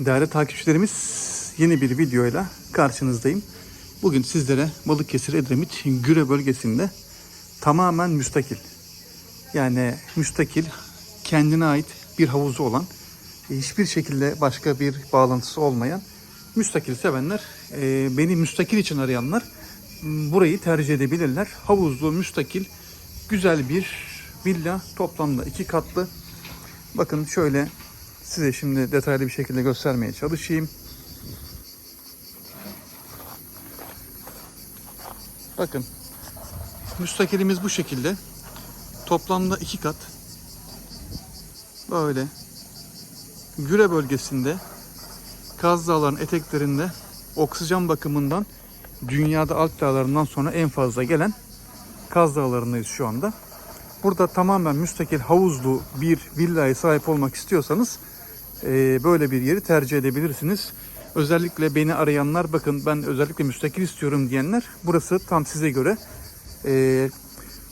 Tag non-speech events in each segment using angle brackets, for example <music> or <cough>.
Değerli takipçilerimiz yeni bir videoyla karşınızdayım. Bugün sizlere Balıkesir Edremit Güre bölgesinde tamamen müstakil. Yani müstakil kendine ait bir havuzu olan hiçbir şekilde başka bir bağlantısı olmayan müstakil sevenler e, beni müstakil için arayanlar burayı tercih edebilirler. Havuzlu, müstakil, güzel bir villa toplamda iki katlı. Bakın şöyle size şimdi detaylı bir şekilde göstermeye çalışayım. Bakın müstakilimiz bu şekilde. Toplamda iki kat. Böyle Güre bölgesinde Kaz Dağları'nın eteklerinde oksijen bakımından dünyada Alp Dağları'ndan sonra en fazla gelen Kaz Dağları'ndayız şu anda. Burada tamamen müstakil havuzlu bir villaya sahip olmak istiyorsanız böyle bir yeri tercih edebilirsiniz. Özellikle beni arayanlar bakın ben özellikle müstakil istiyorum diyenler burası tam size göre. Eee,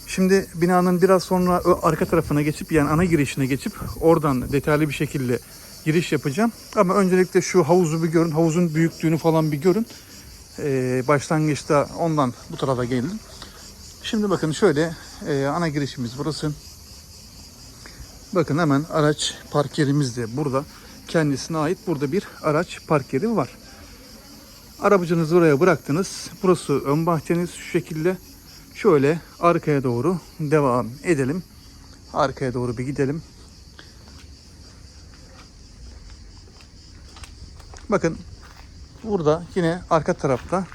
şimdi binanın biraz sonra arka tarafına geçip yani ana girişine geçip oradan detaylı bir şekilde giriş yapacağım. Ama öncelikle şu havuzu bir görün. Havuzun büyüklüğünü falan bir görün. Eee, başlangıçta ondan bu tarafa geldim. Şimdi bakın şöyle e, ana girişimiz burası. Bakın hemen araç park yerimiz de burada. Kendisine ait burada bir araç park yeri var. Arabacınızı buraya bıraktınız. Burası ön bahçeniz şu şekilde. Şöyle arkaya doğru devam edelim. Arkaya doğru bir gidelim. Bakın burada yine arka tarafta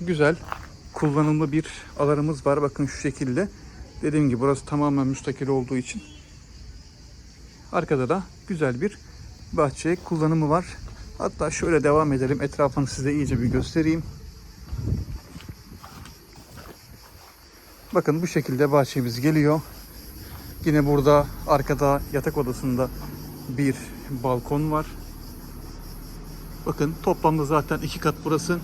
güzel kullanımlı bir alanımız var. Bakın şu şekilde. Dediğim gibi burası tamamen müstakil olduğu için. Arkada da güzel bir bahçe kullanımı var. Hatta şöyle devam edelim. Etrafını size iyice bir göstereyim. Bakın bu şekilde bahçemiz geliyor. Yine burada arkada yatak odasında bir balkon var. Bakın toplamda zaten iki kat burası.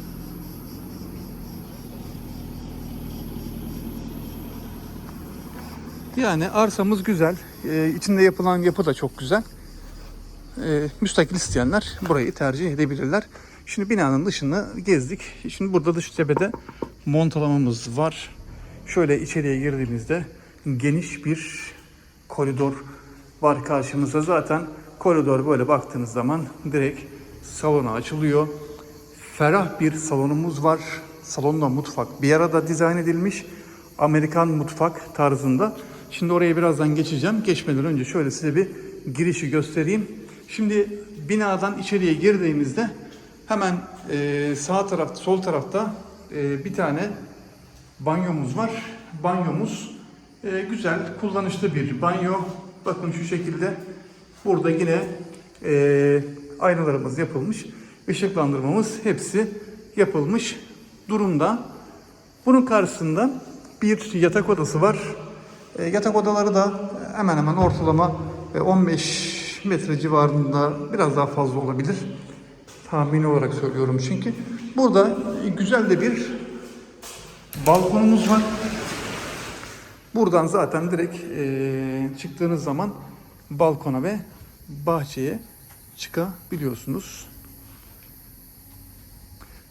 Yani arsamız güzel. Ee, içinde yapılan yapı da çok güzel. Ee, müstakil isteyenler burayı tercih edebilirler. Şimdi binanın dışını gezdik. Şimdi burada dış cephede montalamamız var. Şöyle içeriye girdiğimizde geniş bir koridor var karşımızda. Zaten koridor böyle baktığınız zaman direkt salona açılıyor. Ferah bir salonumuz var. Salonda mutfak bir arada dizayn edilmiş. Amerikan mutfak tarzında. Şimdi oraya birazdan geçeceğim. Geçmeden önce şöyle size bir girişi göstereyim. Şimdi binadan içeriye girdiğimizde hemen e, sağ tarafta, sol tarafta e, bir tane banyomuz var. Banyomuz e, güzel, kullanışlı bir banyo. Bakın şu şekilde. Burada yine e, aynalarımız yapılmış. Işıklandırmamız hepsi yapılmış durumda. Bunun karşısında bir yatak odası var. E, yatak odaları da hemen hemen ortalama e, 15 metre civarında biraz daha fazla olabilir. Tahmini olarak söylüyorum çünkü. Burada e, güzel de bir balkonumuz var. Buradan zaten direkt e, çıktığınız zaman balkona ve bahçeye çıkabiliyorsunuz.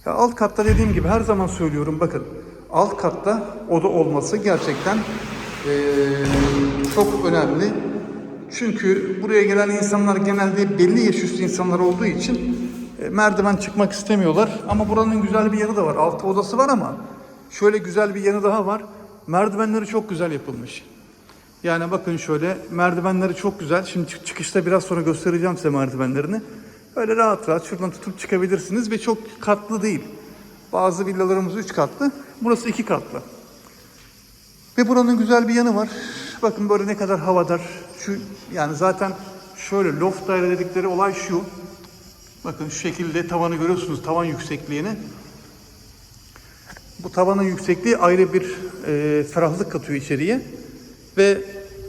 Ya alt katta dediğim gibi her zaman söylüyorum bakın alt katta oda olması gerçekten çok önemli. Çünkü buraya gelen insanlar genelde belli yaş üstü insanlar olduğu için e, merdiven çıkmak istemiyorlar. Ama buranın güzel bir yanı da var. Altı odası var ama şöyle güzel bir yanı daha var. Merdivenleri çok güzel yapılmış. Yani bakın şöyle merdivenleri çok güzel. Şimdi çık- çıkışta biraz sonra göstereceğim size merdivenlerini. Öyle rahat rahat şuradan tutup çıkabilirsiniz ve çok katlı değil. Bazı villalarımız 3 katlı. Burası 2 katlı. Ve buranın güzel bir yanı var. Bakın böyle ne kadar havadar. Şu yani zaten şöyle loft daire dedikleri olay şu. Bakın şu şekilde tavanı görüyorsunuz. Tavan yüksekliğini. Bu tavanın yüksekliği ayrı bir e, ferahlık katıyor içeriye. Ve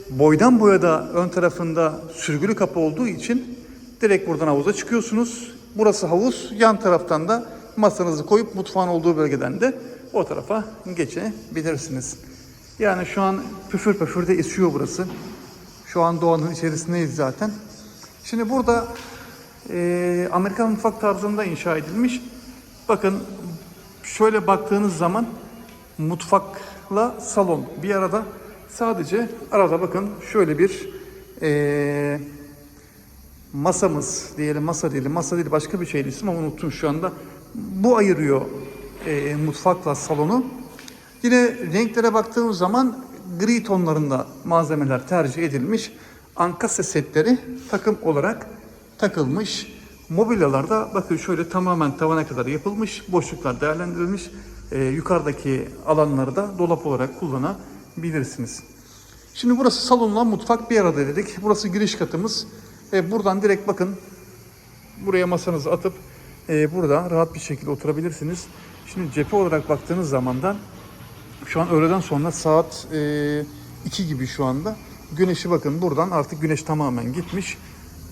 boydan boya da ön tarafında sürgülü kapı olduğu için direkt buradan havuza çıkıyorsunuz. Burası havuz. Yan taraftan da masanızı koyup mutfağın olduğu bölgeden de o tarafa geçebilirsiniz. Yani şu an püfür püfür de esiyor burası. Şu an doğanın içerisindeyiz zaten. Şimdi burada e, Amerikan mutfak tarzında inşa edilmiş. Bakın şöyle baktığınız zaman mutfakla salon bir arada. Sadece arada bakın şöyle bir e, masamız diyelim masa diyelim masa değil başka bir şeydi isim ama unuttum şu anda. Bu ayırıyor e, mutfakla salonu. Yine renklere baktığımız zaman gri tonlarında malzemeler tercih edilmiş. Ankase setleri takım olarak takılmış. Mobilyalarda bakın şöyle tamamen tavana kadar yapılmış. Boşluklar değerlendirilmiş. E, yukarıdaki alanları da dolap olarak kullanabilirsiniz. Şimdi burası salonla mutfak bir arada dedik. Burası giriş katımız. E, buradan direkt bakın buraya masanızı atıp e, burada rahat bir şekilde oturabilirsiniz. Şimdi cephe olarak baktığınız zaman da şu an öğleden sonra saat e, 2 gibi şu anda. Güneşi bakın buradan artık güneş tamamen gitmiş.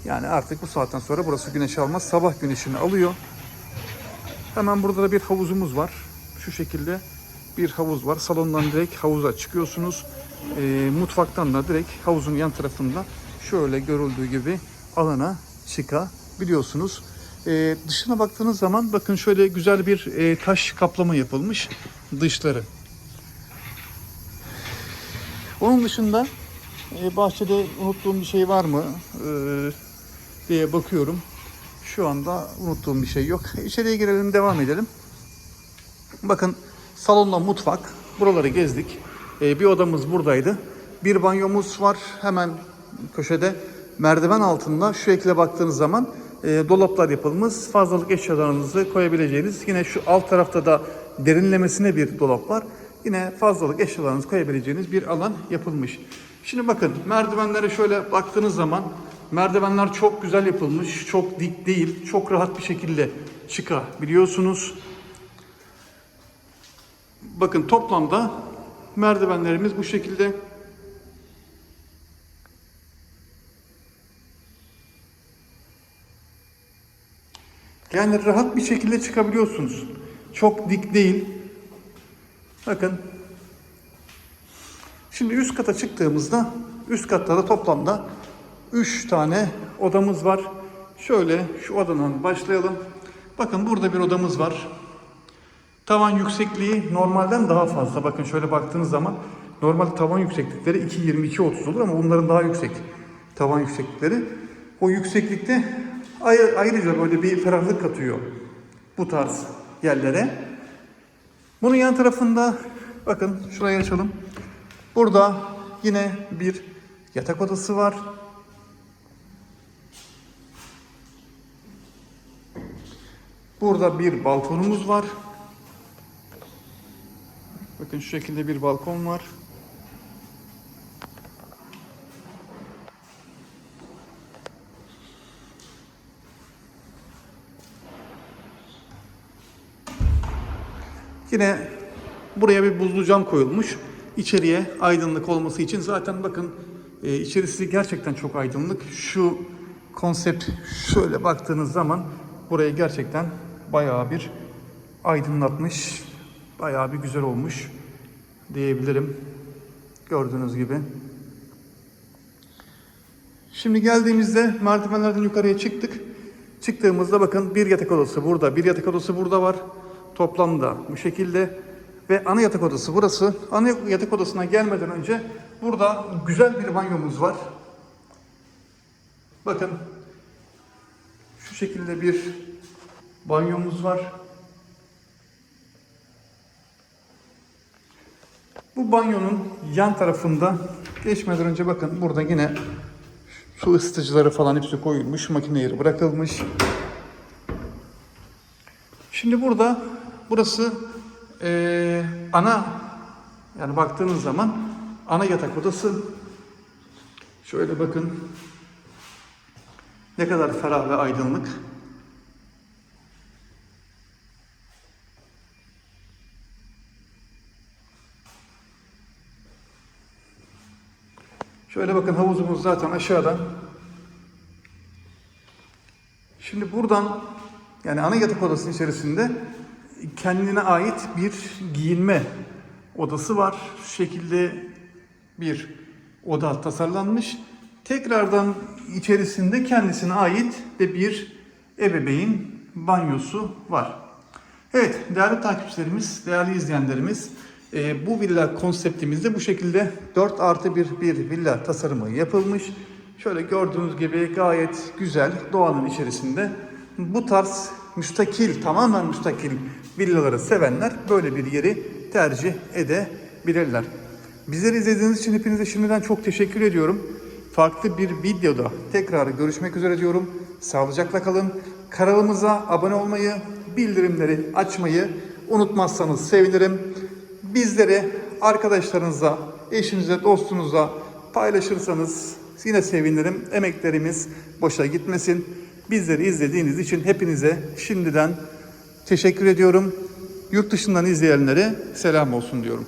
Yani artık bu saatten sonra burası güneş almaz. Sabah güneşini alıyor. Hemen burada da bir havuzumuz var. Şu şekilde bir havuz var. Salondan direkt havuza çıkıyorsunuz. E, mutfaktan da direkt havuzun yan tarafında şöyle görüldüğü gibi alana çıkabiliyorsunuz. E, dışına baktığınız zaman bakın şöyle güzel bir e, taş kaplama yapılmış dışları. Onun dışında e, bahçede unuttuğum bir şey var mı e, diye bakıyorum. Şu anda unuttuğum bir şey yok. <laughs> İçeriye girelim devam edelim. Bakın salonla mutfak. Buraları gezdik. E, bir odamız buradaydı. Bir banyomuz var hemen köşede. Merdiven altında şu ekle baktığınız zaman e, dolaplar yapılmış. Fazlalık eşyalarınızı koyabileceğiniz. Yine şu alt tarafta da derinlemesine bir dolap var. Yine fazlalık eşyalarınızı koyabileceğiniz bir alan yapılmış. Şimdi bakın merdivenlere şöyle baktığınız zaman merdivenler çok güzel yapılmış. Çok dik değil. Çok rahat bir şekilde çıkabiliyorsunuz. Bakın toplamda merdivenlerimiz bu şekilde. Yani rahat bir şekilde çıkabiliyorsunuz. Çok dik değil. Bakın. Şimdi üst kata çıktığımızda üst katta da toplamda 3 tane odamız var. Şöyle şu odadan başlayalım. Bakın burada bir odamız var. Tavan yüksekliği normalden daha fazla. Bakın şöyle baktığınız zaman normal tavan yükseklikleri 2.22-30 olur ama bunların daha yüksek tavan yükseklikleri. O yükseklikte ay- ayrıca böyle bir ferahlık katıyor bu tarz yerlere. Bunun yan tarafında bakın şurayı açalım. Burada yine bir yatak odası var. Burada bir balkonumuz var. Bakın şu şekilde bir balkon var. Yine buraya bir buzlu cam koyulmuş. İçeriye aydınlık olması için zaten bakın e, içerisi gerçekten çok aydınlık. Şu konsept şöyle baktığınız zaman burayı gerçekten bayağı bir aydınlatmış. Bayağı bir güzel olmuş diyebilirim. Gördüğünüz gibi. Şimdi geldiğimizde merdivenlerden yukarıya çıktık. Çıktığımızda bakın bir yatak odası burada, bir yatak odası burada var. Toplamda bu şekilde. Ve ana yatak odası burası. Ana yatak odasına gelmeden önce burada güzel bir banyomuz var. Bakın şu şekilde bir banyomuz var. Bu banyonun yan tarafında geçmeden önce bakın burada yine su ısıtıcıları falan hepsi koyulmuş. Makine yeri bırakılmış. Şimdi burada burası eee, ana yani baktığınız zaman ana yatak odası. Şöyle bakın ne kadar ferah ve aydınlık. Şöyle bakın havuzumuz zaten aşağıda. Şimdi buradan yani ana yatak odasının içerisinde kendine ait bir giyinme odası var. Şu şekilde bir oda tasarlanmış. Tekrardan içerisinde kendisine ait de bir ebeveyn banyosu var. Evet değerli takipçilerimiz, değerli izleyenlerimiz e, bu villa konseptimizde bu şekilde 4 artı 1 bir villa tasarımı yapılmış. Şöyle gördüğünüz gibi gayet güzel doğanın içerisinde bu tarz müstakil, tamamen müstakil villaları sevenler böyle bir yeri tercih edebilirler. Bizleri izlediğiniz için hepinize şimdiden çok teşekkür ediyorum. Farklı bir videoda tekrar görüşmek üzere diyorum. Sağlıcakla kalın. Kanalımıza abone olmayı, bildirimleri açmayı unutmazsanız sevinirim. Bizleri arkadaşlarınıza, eşinize, dostunuza paylaşırsanız yine sevinirim. Emeklerimiz boşa gitmesin. Bizleri izlediğiniz için hepinize şimdiden teşekkür ediyorum. Yurt dışından izleyenlere selam olsun diyorum.